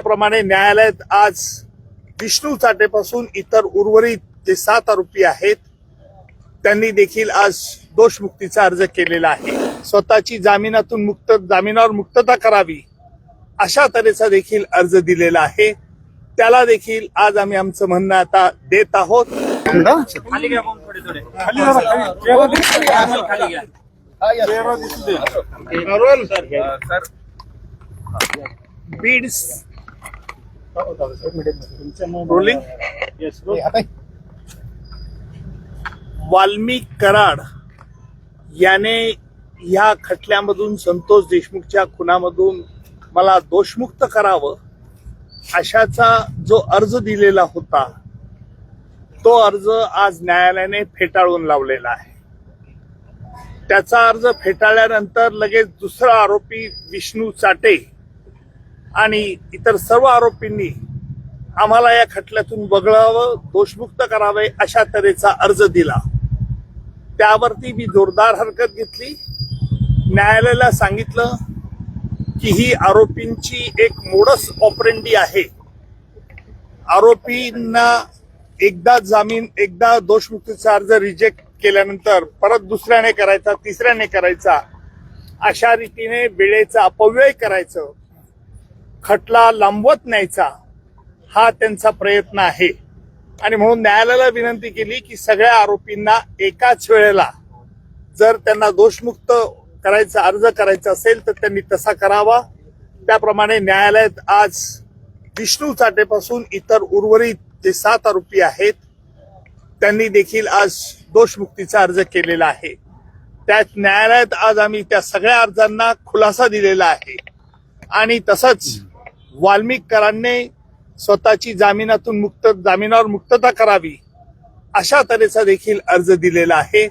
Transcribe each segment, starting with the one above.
त्याप्रमाणे न्यायालयात आज विष्णू चाटेपासून इतर उर्वरित जे सात आरोपी आहेत त्यांनी देखील आज दोषमुक्तीचा अर्ज केलेला आहे. स्वतःची जामिनातून मुक्त जामिनावर मुक्तता करावी अशा तऱ्हेचा देखील अर्ज दिलेला आहे. त्याला देखील आज आम्ही आमचं म्हणणं आता देत आहोत. खाली घ्या मग थोडे थोडे. खाली घ्या करोल सर. बीड्स वाल्मिक कराड याने या खटल्यामधून संतोष देशमुखच्या खुनामधून मला दोषमुक्त करावं अशाचा जो अर्ज दिलेला होता तो अर्ज आज न्यायालयाने फेटाळून लावलेला आहे. त्याचा अर्ज फेटाळल्यानंतर लगेच दुसरा आरोपी विष्णू चाटे आणि इतर सर्व आरोपींनी आम्हाला या खटल्यातून वगळावं दोषमुक्त करावे अशा तऱ्हेचा अर्ज दिला. त्यावरती मी जोरदार हरकत घेतली. न्यायालयाला सांगितलं की ही आरोपींची एक मोडस ऑपरेंडी आहे. आरोपींना एकदा जामीन एकदा दोषमुक्तीचा अर्ज रिजेक्ट केल्यानंतर परत दुसऱ्याने करायचा तिसऱ्याने करायचा अशा रीतीने वेळेचा अपव्यय करायचं. खटला लांबवत न्यायचा हा त्यांचा प्रयत्न आहे. आणि म्हणून न्यायालयाला विनंती केली की सगळ्या आरोपींना एकाच वेळेला जर त्यांना दोषमुक्त करायचा अर्ज करायचा असेल तर त्यांनी तसा करावा. त्याप्रमाणे न्यायालयात आज विष्णू चाटेपासून इतर उर्वरित जे सात आरोपी आहेत त्यांनी देखील आज दोषमुक्तीचा अर्ज केलेला आहे. त्यात न्यायालयात आज आम्ही त्या सगळ्या अर्जांना खुलासा दिलेला आहे. आणि तसंच वाल्मिकरांनी स्वतःची जामिनातून मुक्त जामिनावर मुक्तता करावी अशा तऱ्हेचा देखील अर्ज दिलेला आहे.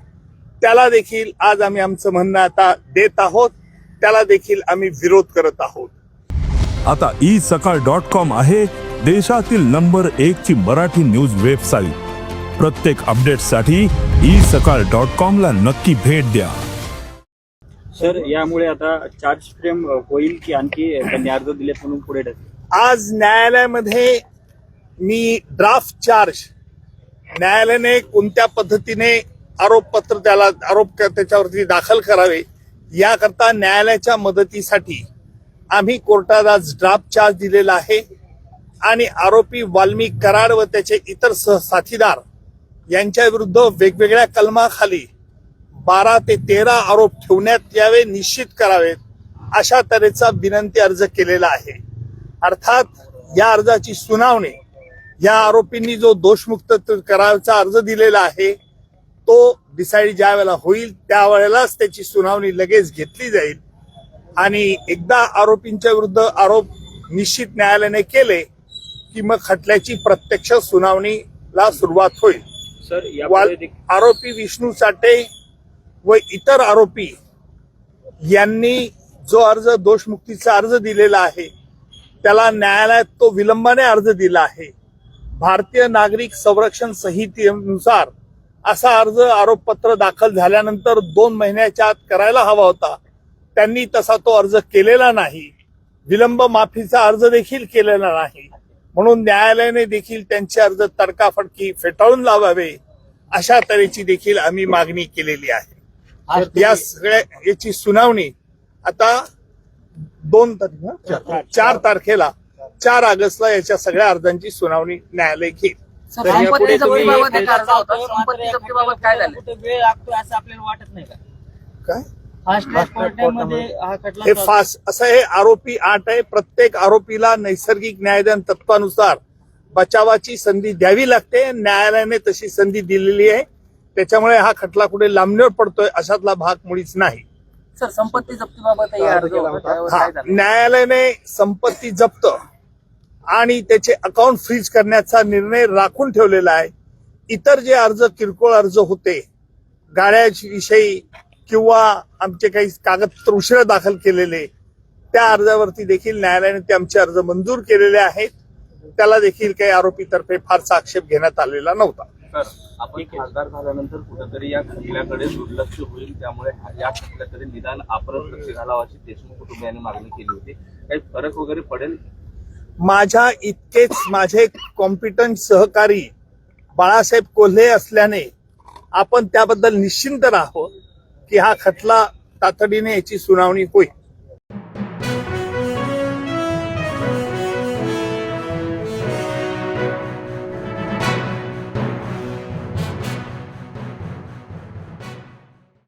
त्याला देखील आज आम्ही आमचं म्हणणं आता देत आहोत. त्याला देखील आम्ही विरोध करत आहोत. आता ई सकाळ डॉट कॉम आहे देशातील नंबर एक ची मराठी न्यूज वेबसाईट. प्रत्येक अपडेटसाठी ई सकाळ डॉट कॉम ला नक्की भेट द्या. सर यामुळे आता चार्ज फ्रेम होईल की आणखी त्यांनी अर्ज दिले म्हणून पुढे आज न्यायालयामध्ये मी ड्राफ्ट चार्ज न्यायालयाने कोणत्या पद्धतीने आरोपपत्र त्याला आरोप त्याच्यावरती दाखल करावे याकरता न्यायालयाच्या मदतीसाठी आम्ही कोर्टात आज ड्राफ्ट चार्ज दिलेला आहे. आणि आरोपी वाल्मिक कराड व त्याचे इतर सह साथीदार यांच्या विरुद्ध वेगवेगळ्या कलमाखाली बारा ते तेरा आरोप ठेवण्यात यावे निश्चित करावेत अशा तऱ्हेचा विनंती अर्ज केलेला आहे. अर्थात या अर्जाची सुनावणी या आरोपींनी जो दोषमुक्त करायचा अर्ज दिलेला आहे तो डिसाईड ज्या वेळेला होईल त्यावेळेलाच त्याची सुनावणी लगेच घेतली जाईल. आणि एकदा आरोपींच्या विरुद्ध आरोप निश्चित न्यायालयाने केले की मग खटल्याची प्रत्यक्ष सुनावणीला सुरुवात होईल. आरोपी विष्णू चाटे व इतर आरोपी यांनी जो अर्ज दोषमुक्तीचा अर्ज दिलेला आहे त्याला न्यायालयात तो विलंबाने अर्ज दिला आहे. भारतीय नागरिक संरक्षण संहितेनुसार असा अर्ज आरोपपत्र दाखल झाल्यानंतर दोन महिन्याच्या आत करायला हवा होता. त्यांनी तसा तो अर्ज केलेला नाही. विलंब माफीचा अर्ज देखील केलेला नाही. म्हणून न्यायालयाने देखील त्यांचे अर्ज तडकाफडकी फेटाळून लावावे अशा तऱ्हेची देखील आम्ही मागणी केलेली आहे. या सगळ्या याची सुनावणी आता दोन तारीख? चार तारखेला. चार ऑगस्टला याच्या सगळ्या अर्जांची सुनावणी न्यायालय घेईल. तर यापुढे संपत्ती तुम्ही- जप्तीबाबत एक अर्ज होता संपत्ती जप्तीबाबत काय झालं? कुठे वेळ लागतो असं आपल्याला वाटत नाही का? काय? फास्ट ट्रॅक कोर्टामध्ये हा हे फास्ट असं हे आरोपी आठ आहे. प्रत्येक आरोपीला नैसर्गिक न्यायदान तत्वानुसार बचावाची संधी द्यावी लागते. न्यायालयाने तशी संधी दिलेली आहे. त्याच्यामुळे हा खटला कुठे लांबणीवर पडतोय अशातला भाग मुळीच नाही. सर संपत्ती जप्तीबाबत न्यायालयाने संपत्ती जप्त आणि त्याचे अकाउंट फ्रीज करण्याचा निर्णय राखून ठेवलेला आहे. इतर जे अर्ज किरकोळ अर्ज होते गाड्याविषयी किंवा आमचे काही कागदपत्र उशिरा दाखल केलेले त्या अर्जावरती देखील न्यायालयाने ते आमचे अर्ज मंजूर केलेले आहेत. त्याला देखील काही आरोपीतर्फे फारसा आक्षेप घेण्यात आलेला नव्हता. आपण खासदार झाल्यानंतर कुठेतरी या खटल्याकडे दुर्लक्ष होईल त्यामुळे या खटल्याकडे निदान आपण लक्ष घालावाची देशमुख कुटुंबियांनी मागणी केली होती. काही फरक वगैरे पडेल? माझ्या इतकेच माझे कॉम्पिटंट सहकारी बाळासाहेब कोल्हे असल्याने आपण त्याबद्दल निश्चिंत राहो की हा खटला तातडीने याची सुनावणी होईल.